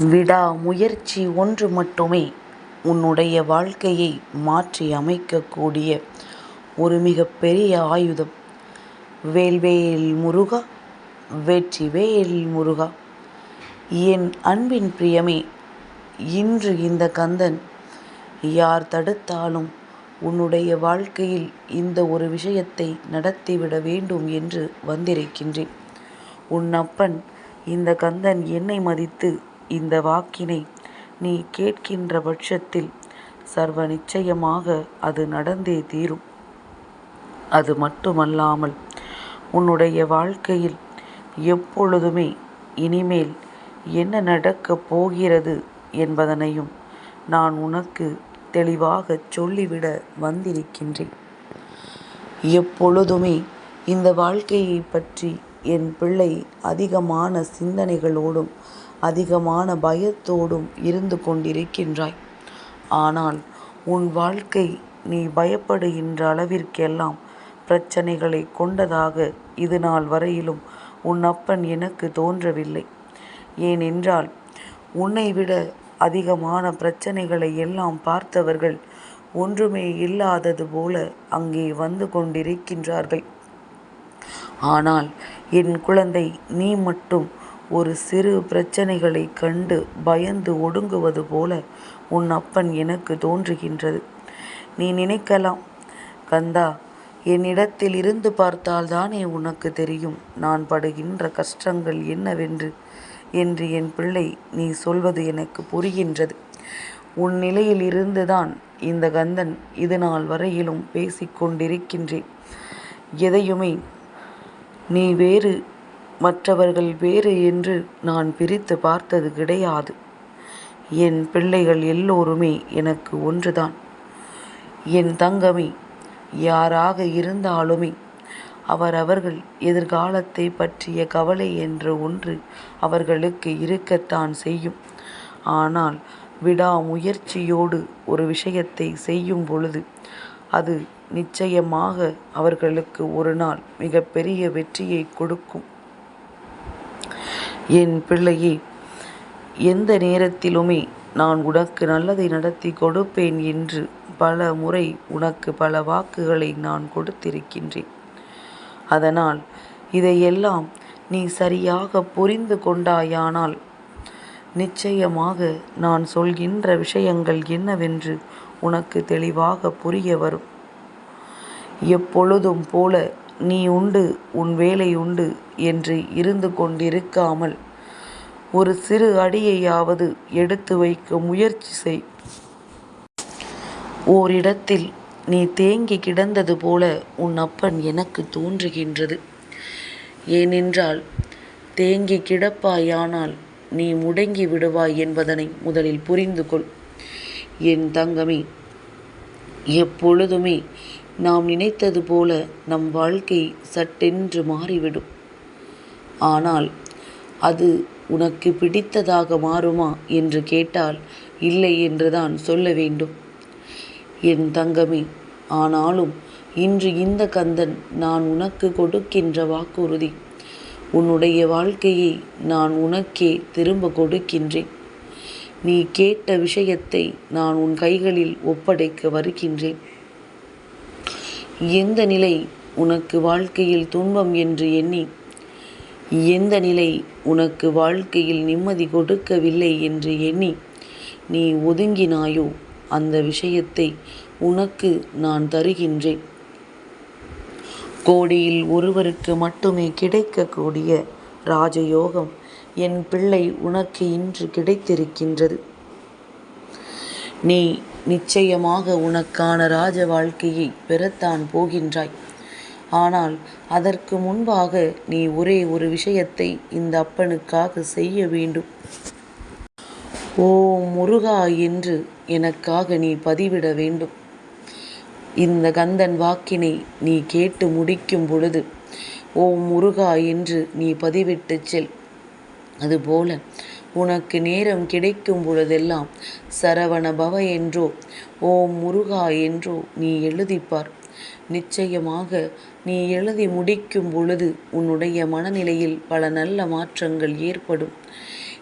விடா முயற்சி ஒன்று மட்டுமே உன்னுடைய வாழ்க்கையை மாற்றி அமைக்கக்கூடிய ஒரு மிகப்பெரிய ஆயுதம். வேல்வேல் முருகா வெற்றிவேல் முருகா என் அன்பின் பிரியமே இன்று இந்த கந்தன் யார் தடுத்தாலும் உன்னுடைய வாழ்க்கையில் இந்த ஒரு விஷயத்தை நடத்திவிட வேண்டும் என்று வந்திருக்கின்றேன். உன் அப்பன் இந்த கந்தன் என்னை மதித்து இந்த வாக்கினை நீ கேட்கின்ற பட்சத்தில் சர்வ நிச்சயமாக அது நடந்தே தீரும். அது மட்டுமல்லாமல் உன்னுடைய வாழ்க்கையில் எப்பொழுதுமே இனிமேல் என்ன நடக்கப் போகிறது என்பதனையும் நான் உனக்கு தெளிவாகச் சொல்லிவிட வந்திருக்கின்றேன். எப்பொழுதுமே இந்த வாழ்க்கையைப் பற்றி என் பிள்ளை அதிகமான சிந்தனைகளோடும் அதிகமான பயத்தோடும் இருந்து கொண்டிருக்கின்றாய். ஆனால் உன் வாழ்க்கை நீ பயப்படுகின்ற அளவிற்கெல்லாம் பிரச்சனைகளை கொண்டதாக இதுநாள் வரையிலும் உன் அப்பன் எனக்கு தோன்றவில்லை. ஏனென்றால் உன்னை விட அதிகமான பிரச்சனைகளை எல்லாம் பார்த்தவர்கள் ஒன்றுமே இல்லாதது போல அங்கே வந்து கொண்டிருக்கின்றார்கள். ஆனால் என் குழந்தை நீ மட்டும் ஒரு சிறு பிரச்சனைகளைக் கண்டு பயந்து ஒடுங்குவது போல உன் அப்பன் எனக்கு தோன்றுகின்றது. நீ நினைக்கலாம் கந்தா என்னிடத்தில் இருந்து பார்த்தால்தானே உனக்கு தெரியும் நான் படுகின்ற கஷ்டங்கள் என்னவென்று என்று என் பிள்ளை நீ சொல்வது எனக்கு புரிகின்றது. உன் நிலையில் இருந்துதான் இந்த கந்தன் இது நாள் வரையிலும் பேசிக் கொண்டிருக்கின்றேன். எதையுமே நீ வேறு மற்றவர்கள் வேறு என்று நான் பிரித்து பார்த்தது கிடையாது. என் பிள்ளைகள் எல்லோருமே எனக்கு ஒன்றுதான். என் தங்கமே யாராக இருந்தாலுமே அவரவர்கள் எதிர்காலத்தைப் பற்றிய கவலை என்ற ஒன்று அவர்களுக்கு இருக்கத்தான் செய்யும். ஆனால் விடாமுயற்சியோடு ஒரு விஷயத்தை செய்யும் பொழுது அது நிச்சயமாக அவர்களுக்கு ஒரு நாள் மிகப்பெரிய வெற்றியைக் கொடுக்கும். என் பிள்ளையே எந்த நேரத்திலுமே நான் உனக்கு நல்லதை நடத்தி கொடுப்பேன் என்று பல முறை உனக்கு பல வாக்குகளை நான் கொடுத்திருக்கின்றேன். அதனால் இதையெல்லாம் நீ சரியாகப் புரிந்து கொண்டாயானால் நிச்சயமாக நான் சொல்கின்ற விஷயங்கள் என்னவென்று உனக்கு தெளிவாக புரிய வரும். எப்பொழுதும் போல நீ உண்டு உன் வேலை உண்டு என்று இருந்து கொண்டிருக்காமல் ஒரு சிறு அடியையாவது எடுத்து வைக்க முயற்சி செய். ஓரிடத்தில் நீ தேங்கி கிடந்தது போல உன் அப்பன் எனக்கு தோன்றுகின்றது. ஏனென்றால் தேங்கி கிடப்பாயானால் நீ முடங்கி விடுவாய் என்பதனை முதலில் புரிந்து கொள். என் தங்கமே எப்பொழுதுமே நாம் நினைத்தது போல நம் வாழ்க்கை சட்டென்று மாறிவிடும். ஆனால் அது உனக்கு பிடித்ததாக மாறுமா என்று கேட்டால் இல்லை என்றுதான் சொல்ல வேண்டும். என் தங்கமே ஆனாலும் இன்று இந்த கந்தன் நான் உனக்கு கொடுக்கின்ற வாக்குறுதி உன்னுடைய வாழ்க்கையை நான் உனக்கே திரும்ப கொடுக்கின்றேன். நீ கேட்ட விஷயத்தை நான் உன் கைகளில் ஒப்படைக்க வருகின்றேன். எந்த நிலை உனக்கு வாழ்க்கையில் துன்பம் என்று எண்ணி எந்த நிலை உனக்கு வாழ்க்கையில் நிம்மதி கொடுக்கவில்லை என்று எண்ணி நீ ஒதுங்கினாயோ அந்த விஷயத்தை உனக்கு நான் தருகின்றேன். கோடியில் ஒருவருக்கு மட்டுமே கிடைக்கக்கூடிய ராஜயோகம் என் பிள்ளை உனக்கு இன்று கிடைத்திருக்கின்றது. நீ நிச்சயமாக உனக்கான ராஜ வாழ்க்கையை பெறத்தான் போகின்றாய். ஆனால் அதற்கு முன்பாக நீ ஒரே ஒரு விஷயத்தை இந்த அப்பனுக்காக செய்ய வேண்டும். ஓ முருகா என்று எனக்காக நீ பதிவிட வேண்டும். இந்த கந்தன் வாக்கினை நீ கேட்டு முடிக்கும் பொழுது ஓம் முருகா என்று நீ பதிவிட்டு செல். அதுபோல உனக்கு நேரம் கிடைக்கும் பொழுதெல்லாம் சரவண பவ என்றோ ஓம் முருகா என்றோ நீ எழுதிப்பார் நிச்சயமாக நீ எழுதி முடிக்கும் பொழுது உன்னுடைய மனநிலையில் பல நல்ல மாற்றங்கள் ஏற்படும்.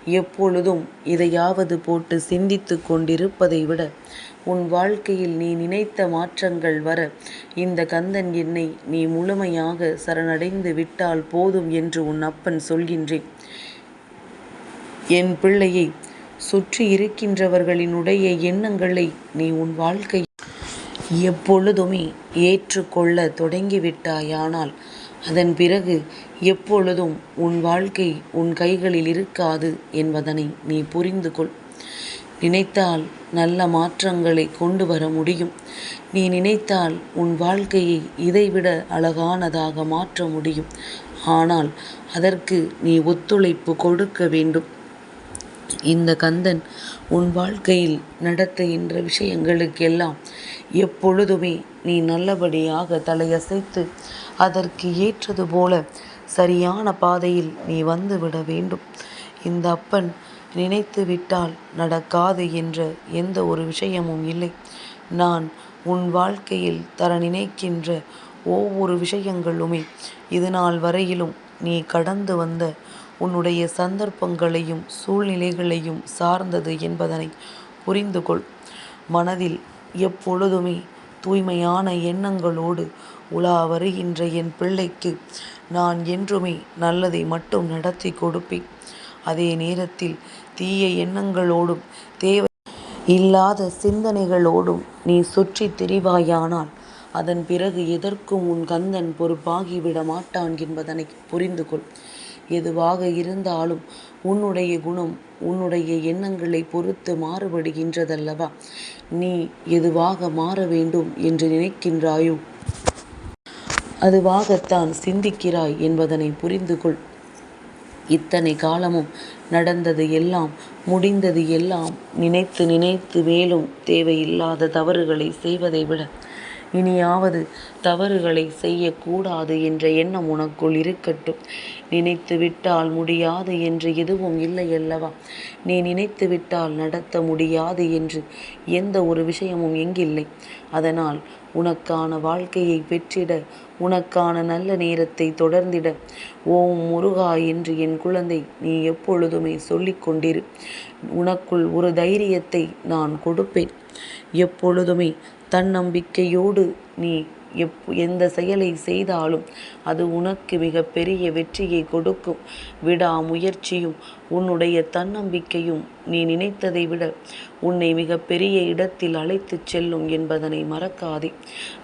எப்பொழுதும் இதையாவது போட்டு சிந்தித்துக் கொண்டிருப்பதை விட உன் வாழ்க்கையில் நீ நினைத்த மாற்றங்கள் வர இந்த கந்தன் என்னை நீ முழுமையாக சரணடைந்து விட்டால் போதும் என்று உன் அப்பன் சொல்கின்றேன் என் பிள்ளையை சுற்றி இருக்கின்றவர்களினுடைய எண்ணங்களை நீ உன் வாழ்க்கை எப்பொழுதுமே ஏற்றுக்கொள்ள தொடங்கிவிட்டாயானால் அதன் பிறகு எப்பொழுதும் உன் வாழ்க்கை உன் கைகளில் இருக்காது என்பதனை நீ புரிந்து கொள் நினைத்தால் நல்ல மாற்றங்களை கொண்டு வர முடியும். நீ நினைத்தால் உன் வாழ்க்கையை இதைவிட அழகானதாக மாற்ற முடியும். ஆனால் அதற்கு நீ ஒத்துழைப்பு கொடுக்க வேண்டும். இந்த கந்தன் உன் வாழ்க்கையில் நடத்துகின்ற விஷயங்களுக்கெல்லாம் எப்பொழுதுமே நீ நல்லபடியாக தலையசைத்து அதற்கு ஏற்றது போல சரியான பாதையில் நீ வந்துவிட வேண்டும். இந்த அப்பன் நினைத்து விட்டால் நடக்காது என்ற எந்த ஒரு விஷயமும் இல்லை. நான் உன் வாழ்க்கையில் தர நினைக்கின்ற ஒவ்வொரு விஷயங்களுமே இது நாள் வரையிலும் நீ கடந்து வந்த உன்னுடைய சந்தர்ப்பங்களையும் சூழ்நிலைகளையும் சார்ந்தது என்பதனை புரிந்து கொள் மனதில் எப்பொழுதுமே தூய்மையான எண்ணங்களோடு உலா வருகின்ற என் பிள்ளைக்கு நான் என்றுமே நல்லதை மட்டும் நடத்தி கொடுப்பேன். அதே நேரத்தில் தீய எண்ணங்களோடும் தேவை இல்லாத சிந்தனைகளோடும் நீ சுற்றி திரிவாயானால் அதன் பிறகு எதற்கும் உன் கந்தன் பொறுப்பாகிவிட மாட்டான் என்பதனை புரிந்து கொள் எதுவாக இருந்தாலும் உன்னுடைய குணம் உன்னுடைய எண்ணங்களை பொறுத்து மாறுபடுகின்றதல்லவா? நீ எதுவாக மாற வேண்டும் என்று நினைக்கின்றாயோ? அதுவாகத்தான் சிந்திக்கிறாய் என்பதனை புரிந்து கொள் இத்தனை காலமும் நடந்தது எல்லாம் முடிந்தது எல்லாம் நினைத்து நினைத்து மேலும் தேவையில்லாத தவறுகளை செய்வதை விட இனியாவது தவறுகளை செய்யக்கூடாது என்ற எண்ணம் உனக்குள் இருக்கட்டும். நினைத்து விட்டால் முடியாது என்று எதுவும் இல்லை அல்லவா? நீ நினைத்து விட்டால் நடத்த முடியாது என்று எந்த ஒரு விஷயமும் எங்கில்லை. அதனால் உனக்கான வாழ்க்கையை பெற்றிட உனக்கான நல்ல நேரத்தை தொடர்ந்திட. ஓம் முருகா என்று என் குழந்தை நீ எப்பொழுதுமே சொல்லிக்கொண்டிரு. உனக்குள் ஒரு தைரியத்தை நான் கொடுப்பேன். எப்பொழுதுமே தன்னம்பிக்கையோடு நீ எப் எந்த செயலை செய்தாலும் அது உனக்கு மிகப்பெரிய வெற்றியை கொடுக்கும். விடாமுயற்சியும் உன்னுடைய தன்னம்பிக்கையும் நீ நினைத்ததை விட உன்னை மிகப்பெரிய இடத்தில் அழைத்துச் செல்லும் என்பதனை மறக்காதே.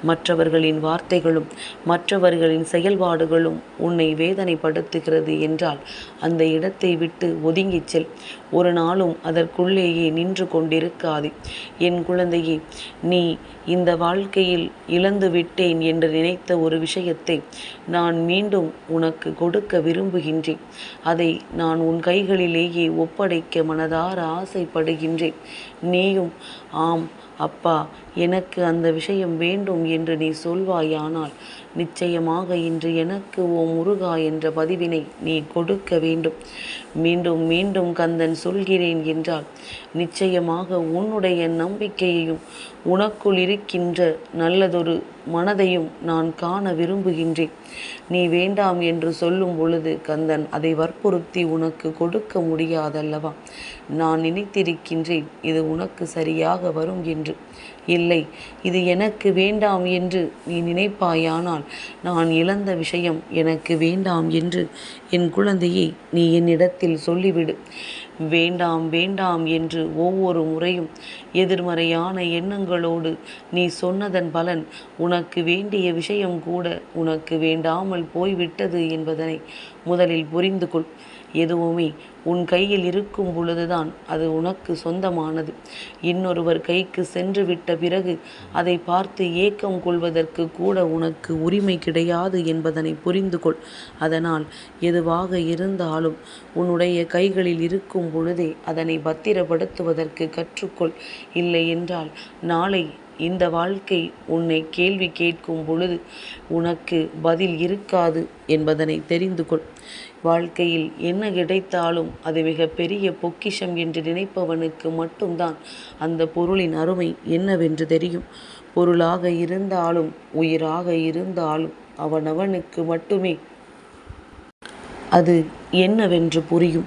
மற்றவர்களின் வார்த்தைகளும் மற்றவர்களின் செயல்பாடுகளும் உன்னை வேதனைப்படுத்துகிறது என்றால் அந்த இடத்தை விட்டு ஒதுங்கிச் செல். ஒரு நாளும் அதற்குள்ளேயே நின்று கொண்டிருக்காதே. என் குழந்தையே நீ இந்த வாழ்க்கையில் இழந்து விட்டேன் என்று நினைத்த ஒரு விஷயத்தை நான் மீண்டும் உனக்கு கொடுக்க விரும்புகின்றேன். அதை நான் உன் கைகளிலேயே ஒப்படைக்க மனதார ஆசைப்படுகின்றேன். நீயும் ஆம் அப்பா எனக்கு அந்த விஷயம் வேண்டும் என்று நீ சொல்வாயானால் நிச்சயமாக இன்று எனக்கு ஓ முருகா என்ற பதிவினை நீ கொடுக்க வேண்டும். மீண்டும் மீண்டும் கந்தன் சொல்கிறேன் என்றால் நிச்சயமாக உன்னுடைய நம்பிக்கையையும் உனக்குள் இருக்கின்ற நல்லதொரு மனதையும் நான் காண விரும்புகின்றேன். நீ வேண்டாம் என்று சொல்லும் பொழுது கந்தன் அதை வற்புறுத்தி உனக்கு கொடுக்க முடியாதல்லவா? நான் நினைத்திருக்கின்றேன் இது உனக்கு சரியாக வரும் என்று. இல்லை இது எனக்கு வேண்டாம் என்று நீ நினைப்பாயானால் நான் இழந்த விஷயம் எனக்கு வேண்டாம் என்று என் குழந்தையை நீ என்னிடத்தில் சொல்லிவிடு. வேண்டாம் வேண்டாம் என்று ஒவ்வொரு முறையும் எதிர்மறையான எண்ணங்களோடு நீ சொன்னதன் பலன் உனக்கு வேண்டிய விஷயம் கூட உனக்கு வேண்டாமல் போய்விட்டது என்பதனை முதலில் புரிந்து கொள். எதுவுமே உன் கையில் இருக்கும் பொழுதுதான் அது உனக்கு சொந்தமானது. இன்னொருவர் கைக்கு சென்று விட்ட பிறகு அதை பார்த்து ஏக்கம் கொள்வதற்கு கூட உனக்கு உரிமை கிடையாது என்பதனை புரிந்து கொள். அதனால் எதுவாக இருந்தாலும் உன்னுடைய கைகளில் இருக்கும் பொழுதே அதனை பத்திரப்படுத்துவதற்கு கற்றுக்கொள். இல்லை என்றால் நாளை இந்த வாழ்க்கை உன்னை கேள்வி கேட்கும் பொழுது உனக்கு பதில் இருக்காது என்பதனை தெரிந்து கொள். வாழ்க்கையில் என்ன கிடைத்தாலும் அது மிகப்பெரிய பொக்கிஷம் என்று நினைப்பவனுக்கு மட்டும்தான் அந்த பொருளின் அருமை என்னவென்று தெரியும். பொருளாக இருந்தாலும் உயிராக இருந்தாலும் அவனவனுக்கு மட்டுமே அது என்னவென்று புரியும்.